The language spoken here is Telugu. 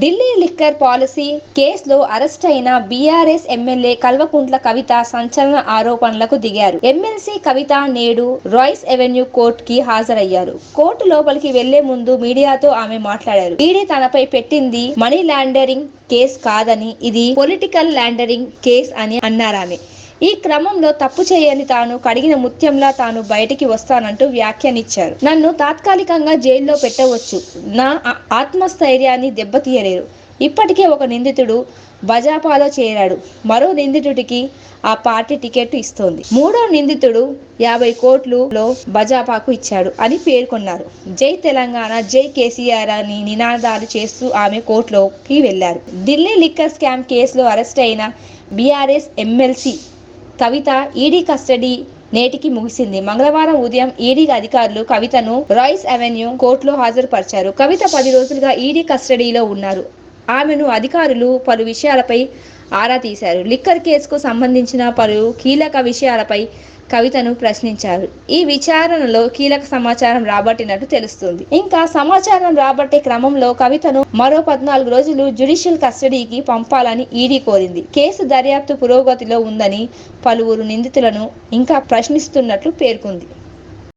ఢిల్లీ లిక్కర్ పాలసీ కేసులో అరెస్ట్ అయిన బీఆర్ఎస్ ఎమ్మెల్యే కల్వకుంట్ల కవిత సంచలన ఆరోపణలకు దిగారు. ఎమ్మెల్సీ కవిత నేడు రాయ్స్ ఎవెన్యూ కోర్టుకి హాజరయ్యారు. కోర్టు లోపలికి వెళ్ళే ముందు మీడియాతో ఆమె మాట్లాడారు. ఈడీ తనపై పెట్టింది మనీ లాండరింగ్ కేసు కాదని ఇది పొలిటికల్ లాండరింగ్ కేస్ అని అన్నారామె ఈ క్రమంలో తప్పు చేయని తాను కడిగిన ముత్యంలా తాను బయటికి వస్తానంటూ వ్యాఖ్యానిచ్చారు నన్ను తాత్కాలికంగా జైల్లో పెట్టవచ్చు. నా ఆత్మస్థైర్యాన్ని దెబ్బతీయలేరు. ఇప్పటికే ఒక నిందితుడు బజాపాలో చేరాడు. మరో నిందితుడికి ఆ పార్టీ టికెట్ ఇస్తోంది. మూడో నిందితుడు యాభై కోట్లులో బజాపాకు ఇచ్చాడు అని పేర్కొన్నారు. జై తెలంగాణ జై కేసీఆర్ అని నినాదాలు చేస్తూ ఆమె కోర్టులోకి వెళ్ళారు ఢిల్లీ లిక్కర్ స్కామ్ కేసులో అరెస్ట్ అయిన BRS MLC Kavitha ED custody నేటికి ముగిసింది. మంగళవారం ఉదయం ఈడీ అధికారులు కవితను రాయిస్ అవెన్యూ కోర్టులో హాజరుపరిచారు. కవిత పది రోజులుగా ఈడీ కస్టడీలో ఉన్నారు. ఆమెను అధికారులు పలు విషయాలపై ఆరా తీశారు. లిక్కర్ కేసుకు సంబంధించిన పలు కీలక విషయాలపై కవితను ప్రశ్నించారు. ఈ విచారణలో కీలక సమాచారం రాబట్టినట్టు తెలుస్తుంది. ఇంకా సమాచారం రాబట్టే క్రమంలో కవితను మరో పద్నాలుగు రోజులు జ్యుడిషియల్ కస్టడీకి పంపాలని ఈడీ కోరింది. కేసు దర్యాప్తు పురోగతిలో ఉందని పలువురు నిందితులను ఇంకా ప్రశ్నిస్తున్నట్లు పేర్కొంది.